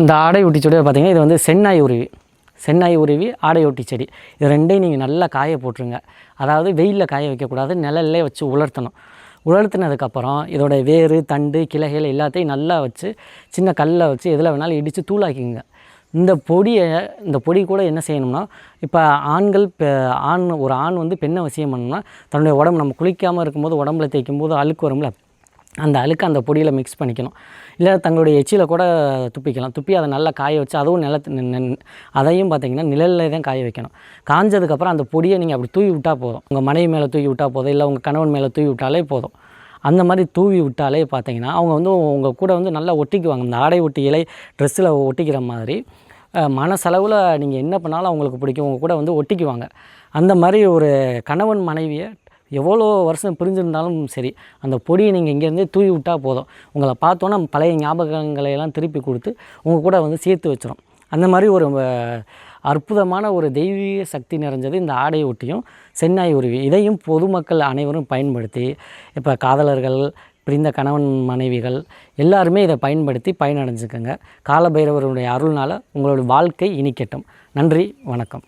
இந்த ஆடை ஒட்டி செடி பார்த்தீங்கன்னா இது வந்து சென்னாய் உருவி. சென்னாய் உருவி ஆடை ஒட்டி செடி. இது ரெண்டையும் நீங்கள் நல்லா காய போட்டுருங்க. அதாவது வெயிலில் காய வைக்கக்கூடாது நிழல்லே வச்சு உலர்த்தணும். உலர்த்தினதுக்கப்புறம் இதோட வேர் தண்டு கிளைகள் எல்லாத்தையும் நல்லா வச்சு சின்ன கல்லை வச்சு எதில் வேணாலும் இடித்து தூளாக்கிங்க இந்த பொடியை இந்த பொடி கூட என்ன செய்யணும்னா இப்போ ஆண்கள் ஆண் ஒரு ஆண் வந்து பெண்ணை வசியம் பண்ணணும்னா தன்னுடைய உடம்பு நம்ம குளிக்காமல் இருக்கும்போது உடம்புல தேய்க்கும் போது அழுக்கு வரும்ல? அந்த அழுக்கு அந்த பொடியில் மிக்ஸ் பண்ணிக்கணும். இல்லை தங்களுடைய எச்சியில் கூட துப்பிக்கலாம். துப்பி அதை நல்லா காய வச்சு அதுவும் நிலத்து அதையும் பார்த்தீங்கன்னா நிழலில் தான் காய வைக்கணும். காஞ்சதுக்கப்புறம் அந்த பொடியை நீங்கள் அப்படி தூவி விட்டால் போதும். உங்கள் மனைவி மேலே தூவி விட்டால் போதும். இல்லை உங்கள் கணவன் மேலே தூவி விட்டாலே போதும். அந்த மாதிரி தூவி விட்டாலே பார்த்தீங்கன்னா அவங்க வந்து உங்கள் கூட வந்து நல்லா ஒட்டிக்குவாங்க. இந்த ஆடை ஒட்டி இலை ட்ரெஸ்ஸில் ஒட்டிக்கிற மாதிரி மனசளவில் நீங்கள் என்ன பண்ணாலும் அவங்களுக்கு பிடிக்கும். உங்கள் கூட வந்து ஒட்டிக்குவாங்க. அந்த மாதிரி ஒரு கணவன் மனைவியை எவ்வளோ வருஷம் பிரிஞ்சிருந்தாலும் சரி அந்த பொடியை நீங்கள் இங்கேருந்தே தூவி விட்டால் போதும். உங்களை பார்த்தோன்னா பழைய ஞாபகங்களை எல்லாம் திருப்பி கொடுத்து உங்கள் கூட வந்து சேர்த்து வச்சிடும் அந்த மாதிரி ஒரு அற்புதமான ஒரு தெய்வீக சக்தி நிறைஞ்சது இந்த ஆடை ஒட்டியும் சென்னாய் உருவி. இதையும் பொதுமக்கள் அனைவரும் பயன்படுத்தி இப்போ காதலர்கள் பிரிந்த கணவன் மனைவிகள் எல்லாருமே இதை பயன்படுத்தி பயனடைஞ்சுக்கோங்க. காலபைரவருடைய அருள்னால் உங்களுடைய வாழ்க்கை இனிக்கட்டும். நன்றி வணக்கம்.